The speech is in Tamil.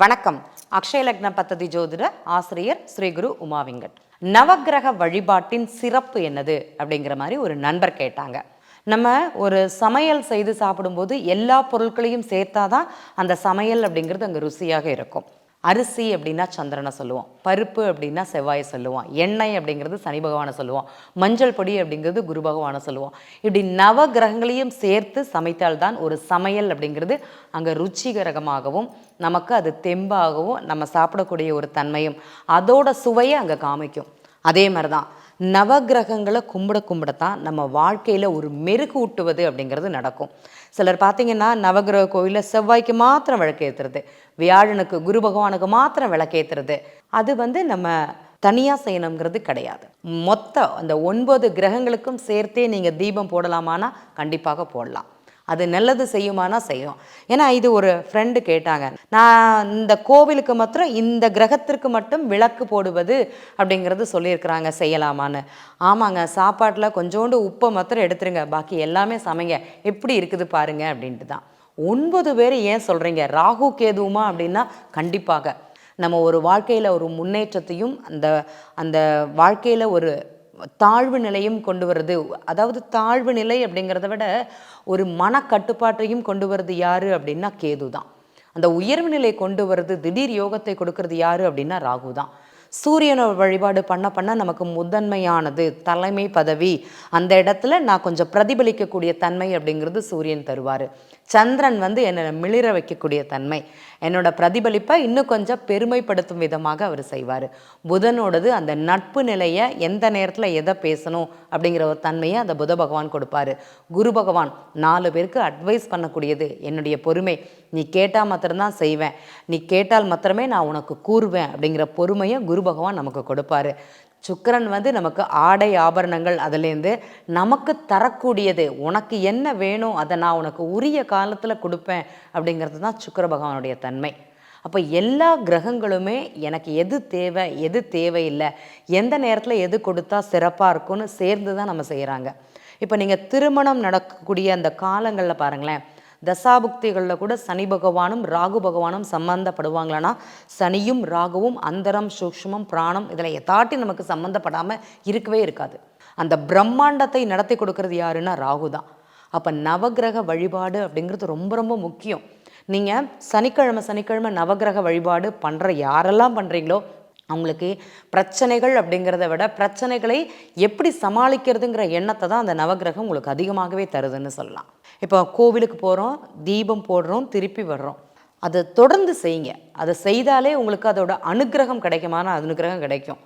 வணக்கம். அக்ஷய லக்ன பத்ததி ஜோதிட ஆசிரியர் ஸ்ரீகுரு உமாவிங்கன் உமா வெங்கட். நவக்கிரக வழிபாட்டின் சிறப்பு என்னது? அப்படிங்கிற மாதிரி ஒரு நண்பர் கேட்டாங்க. நம்ம ஒரு சமையல் செய்து சாப்பிடும்போது எல்லா பொருட்களையும் சேர்த்தாதான் அந்த சமையல் அப்படிங்கிறது அங்கே ருசியாக இருக்கும். அரிசி அப்படின்னா சந்திரனை சொல்லுவோம் பருப்பு அப்படின்னா செவ்வாயை சொல்லுவோம் எண்ணெய் அப்படிங்கிறது சனி பகவானை சொல்லுவோம் மஞ்சள் பொடி அப்படிங்கிறது குரு பகவானை சொல்லுவோம் இப்படி நவ கிரகங்களையும் சேர்த்து சமைத்தால்தான் ஒரு சமையல் அப்படிங்கிறது அங்கே ருச்சிகரகமாகவும் நமக்கு அது தெம்பாகவும் நம்ம சாப்பிடக்கூடிய ஒரு தன்மையும் அதோட சுவையை அங்கே காமிக்கும். அதே மாதிரி தான் நவகிரகங்களை கும்பிட கும்பிடத்தான் நம்ம வாழ்க்கையில் ஒரு மெருகு ஊட்டுவது அப்படிங்கிறது நடக்கும். சிலர் பார்த்தீங்கன்னா நவகிரக கோயிலில் செவ்வாய்க்கு மாத்திரம் விளக்கேற்றுறது வியாழனுக்கு குரு பகவானுக்கு மாத்திரம் விளக்கேற்றுறது அது வந்து நம்ம தனியாக செய்யணுங்கிறது கிடையாது. மொத்த அந்த ஒன்பது கிரகங்களுக்கும் சேர்த்தே நீங்கள் தீபம் போடலாமானா கண்டிப்பாக போடலாம். அது நல்லது செய்யுமானா செய்யும். ஏன்னா இது ஒரு ஃப்ரெண்டு கேட்டாங்க. நான் இந்த கோவிலுக்கு மாத்திரம் இந்த கிரகத்திற்கு மட்டும் விளக்கு போடுவது அப்படிங்கிறது சொல்லியிருக்கிறாங்க செய்யலாமான்னு. ஆமாங்க சாப்பாட்டில் கொஞ்சோண்டு உப்பை மாத்திரம் எடுத்துருங்க. பாக்கி எல்லாமே சமைங்க. எப்படி இருக்குது பாருங்க அப்படின்ட்டு தான். ஒன்பது பேர் ஏன் சொல்கிறீங்க ராகு கேதுவுமா அப்படின்னா கண்டிப்பாக. நம்ம ஒரு வாழ்க்கையில் ஒரு முன்னேற்றத்தையும் அந்த அந்த வாழ்க்கையில் ஒரு தாழ்வு நிலையும் கொண்டு வருது. அதாவது தாழ்வு நிலை அப்படிங்கிறத விட ஒரு மனக்கட்டுப்பாட்டையும் கொண்டு வருது யாரு அப்படின்னா கேது தான். அந்த உயர்வு நிலை கொண்டு வருது திடீர் யோகத்தை கொடுக்கறது யாரு அப்படின்னா ராகு தான். சூரியனை வழிபாடு பண்ண பண்ண நமக்கு முதன்மையானது தலைமை பதவி. அந்த இடத்துல நான் கொஞ்சம் பிரதிபலிக்கக்கூடிய தன்மை அப்படிங்கிறது சூரியன் தருவார். சந்திரன் வந்து என்னை மிளிர வைக்கக்கூடிய தன்மை. என்னோட பிரதிபலிப்பை இன்னும் கொஞ்சம் பெருமைப்படுத்தும் விதமாக அவர் செய்வார். புதனோடது அந்த நட்பு நிலையை எந்த நேரத்தில் எதை பேசணும் அப்படிங்கிற ஒரு தன்மையை அந்த புத பகவான் கொடுப்பாரு. குரு பகவான் நாலு பேருக்கு அட்வைஸ் பண்ணக்கூடியது என்னுடைய பொறுமை. நீ கேட்டால் மாத்திரம்தான் செய்வேன். நீ கேட்டால் மாத்திரமே நான் உனக்கு கூறுவேன் அப்படிங்கிற பொறுமையை குரு பகவான் நமக்கு கொடுப்பாரு. சுக்கிரன் வந்து நமக்கு ஆடை ஆபரணங்கள் அதுலேருந்து நமக்கு தரக்கூடியது உனக்கு என்ன வேணும் அதை நான் உனக்கு உரிய காலத்தில் கொடுப்பேன் அப்படிங்கிறது தான் சுக்கிர பகவானுடைய தன்மை. அப்போ எல்லா கிரகங்களுமே எனக்கு எது தேவை எது தேவையில்லை எந்த நேரத்தில் எது கொடுத்தா சிறப்பாக இருக்கும்னு சேர்ந்து தான் நம்ம செய்கிறாங்க இப்போ நீங்கள் திருமணம் நடக்கக்கூடிய அந்த காலங்களில் பாருங்களேன் தசாபுக்திகளில் கூட சனி பகவானும் ராகு பகவானும் சம்மந்தப்படுவாங்களான்னா சனியும் ராகுவும் அந்தரம் சூக்ஷ்மம் பிராணம் இதில் எதாட்டி நமக்கு சம்மந்தப்படாமல் இருக்கவே இருக்காது. அந்த பிரம்மாண்டத்தை நடத்தி கொடுக்கறது யாருன்னா ராகு தான். அப்போ நவகிரக வழிபாடு அப்படிங்கிறது ரொம்ப ரொம்ப முக்கியம். நீங்கள் சனிக்கிழமை சனிக்கிழமை நவகிரக வழிபாடு பண்ணுற யாரெல்லாம் பண்ணுறீங்களோ அவங்களுக்கு பிரச்சனைகள் அப்படிங்கிறத விட பிரச்சனைகளை எப்படி சமாளிக்கிறதுங்கிற எண்ணத்தை தான் அந்த நவகிரகம் உங்களுக்கு அதிகமாகவே தருதுன்னு சொல்லலாம். இப்போ கோவிலுக்கு போகிறோம் தீபம் போடுறோம் திருப்பி வர்றோம். அதை தொடர்ந்து செய்யுங்க. அதை செய்தாலே உங்களுக்கு அதோட அனுகிரகம் கிடைக்குமான அனுகிரகம் கிடைக்கும்.